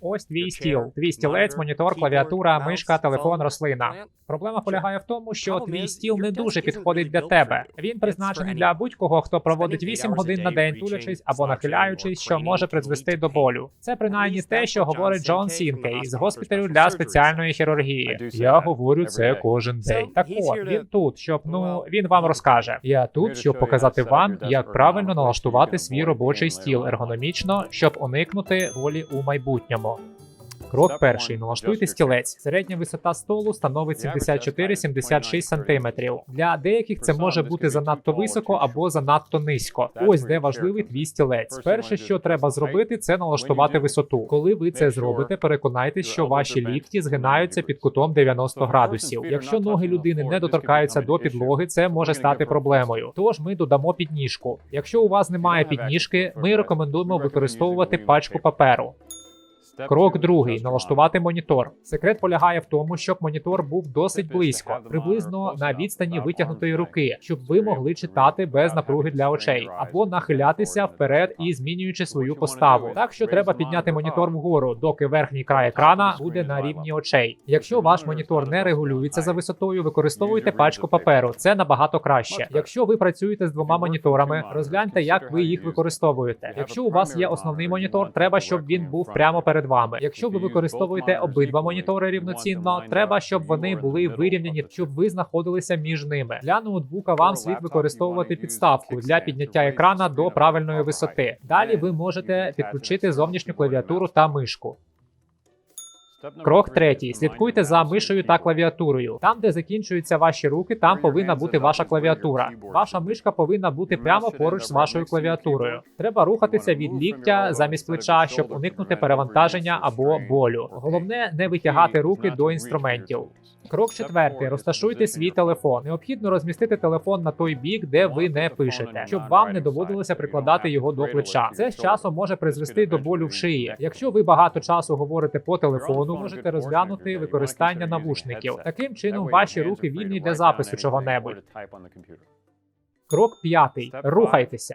Ось твій стіл. Твій стілець, монітор, клавіатура, мишка, телефон, рослина. Проблема полягає в тому, що твій стіл не дуже підходить для тебе. Він призначений для будь-кого, хто проводить 8 годин на день тулячись або нахиляючись, що може призвести до болю. Це принаймні те, що говорить Джон Сінкей з госпіталю для спеціальної хірургії. Я говорю це кожен день. Так от він тут, щоб ну він вам розкаже. Я тут, щоб показати вам, як правильно налаштувати свій робочий стіл ергономічно, щоб уникнути болі у майбутньому. Крок перший. Налаштуйте стілець. Середня висота столу становить 74-76 см. Для деяких це може бути занадто високо або занадто низько. Ось де важливий твій стілець. Перше, що треба зробити, це налаштувати висоту. Коли ви це зробите, переконайтесь, що ваші лікті згинаються під кутом 90 градусів. Якщо ноги людини не доторкаються до підлоги, це може стати проблемою. Тож ми додамо підніжку. Якщо у вас немає підніжки, ми рекомендуємо використовувати пачку паперу. Крок другий налаштувати монітор. Секрет полягає в тому, щоб монітор був досить близько, приблизно на відстані витягнутої руки, щоб ви могли читати без напруги для очей, або нахилятися вперед і змінюючи свою поставу. Так що треба підняти монітор вгору, доки верхній край екрана буде на рівні очей. Якщо ваш монітор не регулюється за висотою, використовуйте пачку паперу. Це набагато краще. Якщо ви працюєте з двома моніторами, розгляньте, як ви їх використовуєте. Якщо у вас є основний монітор, треба, щоб він був прямо перед вами. Якщо ви використовуєте обидва монітори рівноцінно, треба, щоб вони були вирівняні, щоб ви знаходилися між ними. Для ноутбука вам слід використовувати підставку для підняття екрана до правильної висоти. Далі ви можете підключити зовнішню клавіатуру та мишку. Крок третій. Слідкуйте за мишею та клавіатурою. Там, де закінчуються ваші руки, там повинна бути ваша клавіатура. Ваша мишка повинна бути прямо поруч з вашою клавіатурою. Треба рухатися від ліктя замість плеча, щоб уникнути перевантаження або болю. Головне не витягати руки до інструментів. Крок четвертий. Розташуйте свій телефон. Необхідно розмістити телефон на той бік, де ви не пишете, щоб вам не доводилося прикладати його до плеча. Це з часом може призвести до болю в шиї. Якщо ви багато часу говорите по телефону, можете розглянути використання навушників. Таким чином, ваші руки вільні для запису чого-небудь. Крок п'ятий. Рухайтеся.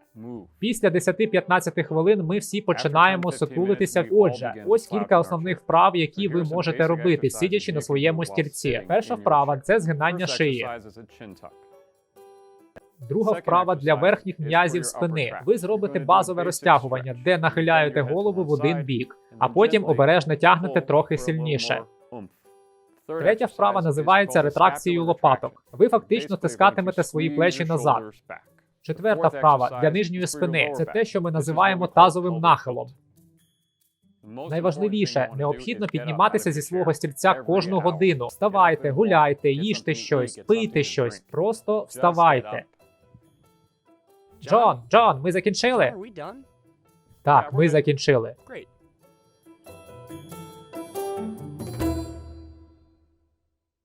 Після 10-15 хвилин ми всі починаємо сутулитися. Отже, ось кілька основних вправ, які ви можете робити, сидячи на своєму стільці. Перша вправа це згинання шиї. Друга вправа для верхніх м'язів спини. Ви зробите базове розтягування, де нахиляєте голову в один бік, а потім обережно тягнете трохи сильніше. Третя вправа називається ретракцією лопаток. Ви фактично стискатимете свої плечі назад. Четверта вправа для нижньої спини це те, що ми називаємо тазовим нахилом. Найважливіше необхідно підніматися зі свого стільця кожну годину. Вставайте, гуляйте, їжте щось, пийте щось. Просто вставайте. Джон, Джон, ми закінчили? Так, ми закінчили.